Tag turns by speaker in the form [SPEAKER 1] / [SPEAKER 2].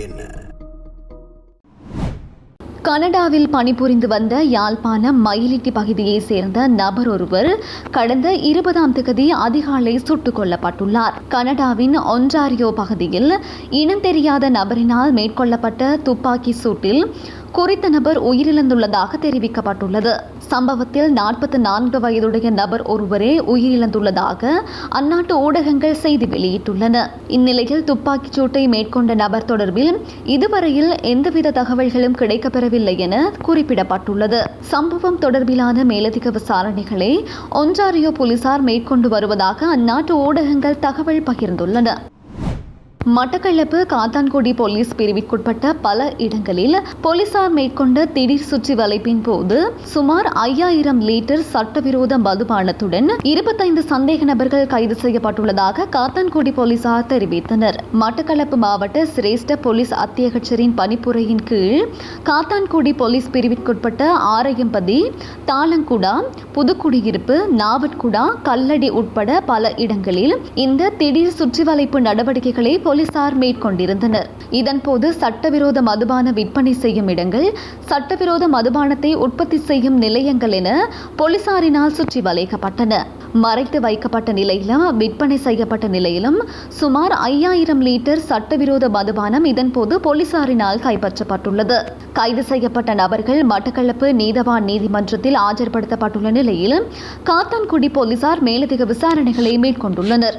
[SPEAKER 1] என்ன? கனடாவில் பணிபுரிந்து வந்த யாழ்ப்பாண மயிலிட்டி பகுதியைச் சேர்ந்த நபர் ஒருவர் கடந்த இருபதாம் தேதி அதிகாலை சுட்டுக் கொல்லப்பட்டுள்ளார். கனடாவின் ஒன்றாரியோ பகுதியில் இனம் தெரியாத நபரினால் மேற்கொள்ளப்பட்ட துப்பாக்கி சூட்டில் குறித்த நபர் உயிரிழந்துள்ளதாக தெரிவிக்கப்பட்டுள்ளது. சம்பவத்தில் நாற்பத்தி நான்கு வயதுடைய நபர் ஒருவரே உயிரிழந்துள்ளதாக அந்நாட்டு ஊடகங்கள் செய்தி வெளியிட்டுள்ளன. இந்நிலையில் துப்பாக்கிச் சூட்டை மேற்கொண்ட நபர் தொடர்பில் இதுவரையில் எந்தவித தகவல்களும் கிடைக்கப்பெறவில்லை என குறிப்பிடப்பட்டுள்ளது. சம்பவம் தொடர்பிலான மேலதிக விசாரணைகளை ஒன்றாரியோ போலீசார் மேற்கொண்டு வருவதாக அந்நாட்டு ஊடகங்கள் தகவல் பகிர்ந்துள்ளன. மட்டக்களப்பு காத்தான்குடி போலீஸ் பிரிவிற்குட்பட்ட பல இடங்களில் போலீசார் மேற்கொண்ட திடீர் சுற்றி வளைப்பின் போது சுமார் ஐயாயிரம் லிட்டர் சட்டவிரோத மதுபானத்துடன் இருபத்தைந்து சந்தேக நபர்கள் கைது செய்யப்பட்டுள்ளதாக காத்தான்குடி போலீசார் தெரிவித்தனர். மட்டக்களப்பு மாவட்ட சிரேஷ்ட போலீஸ் அத்தியகச்சரின் பணிப்புரையின் கீழ் காத்தான்குடி போலீஸ் பிரிவிற்குட்பட்ட ஆரையம்பதி தாளங்குடா புதுக்குடியிருப்பு நாவட்குடா கல்லடி உட்பட பல இடங்களில் இந்த திடீர் சுற்றி வளைப்பு நடவடிக்கைகளை போலீசார் மேற்கொண்டிருந்தனர். இதன்போது சட்டவிரோத மதுபான விற்பனை செய்யும் இடங்கள் சட்டவிரோத மதுபானத்தை உற்பத்தி செய்யும் நிலையங்கள் என போலீசாரினால் சுற்றி வளைக்கப்பட்டன. மறைத்து வைக்கப்பட்ட நிலையிலும் விற்பனை செய்யப்பட்ட நிலையிலும் சுமார் ஐயாயிரம் லிட்டர் சட்டவிரோத மதுபானம் இதன்போது போலீசாரினால் கைப்பற்றப்பட்டுள்ளது. கைது செய்யப்பட்ட நபர்கள் மட்டக்களப்பு நீதவான் நீதிமன்றத்தில் ஆஜர்படுத்தப்பட்டுள்ள நிலையில் காத்தான்குடி போலீசார் மேலதிக விசாரணைகளை மேற்கொண்டுள்ளனர்.